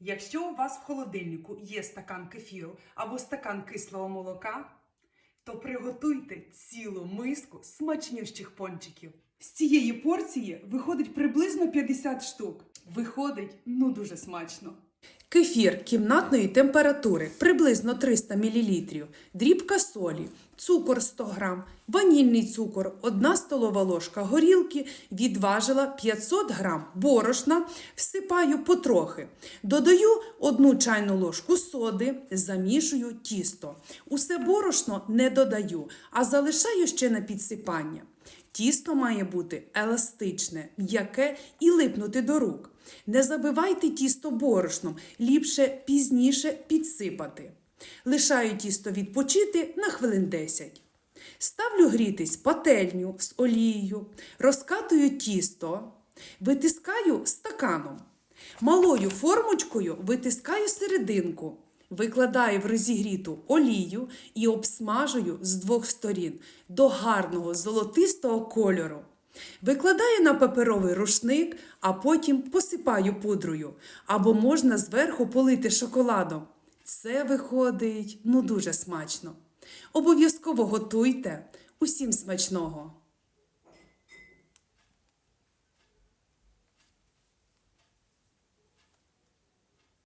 Якщо у вас в холодильнику є стакан кефіру або стакан кислого молока, то приготуйте цілу миску смачнющих пончиків. З цієї порції виходить приблизно 50 штук. Виходить ну дуже смачно. Кефір кімнатної температури приблизно 300 мл, дрібка солі, цукор 100 г, ванільний цукор, 1 столова ложка горілки, відважила 500 г борошна, всипаю потрохи. Додаю 1 чайну ложку соди, замішую тісто. Усе борошно не додаю, а залишаю ще на підсипання. Тісто має бути еластичне, м'яке і липнути до рук. Не забивайте тісто борошном, ліпше пізніше підсипати. Лишаю тісто відпочити на хвилин 10. Ставлю грітись пательню з олією, розкатую тісто, витискаю стаканом. Малою формочкою витискаю серединку, викладаю в розігріту олію і обсмажую з двох сторін до гарного золотистого кольору. Викладаю на паперовий рушник, а потім посипаю пудрою. Або можна зверху полити шоколадом. Це виходить ну дуже смачно. Обов'язково готуйте. Усім смачного!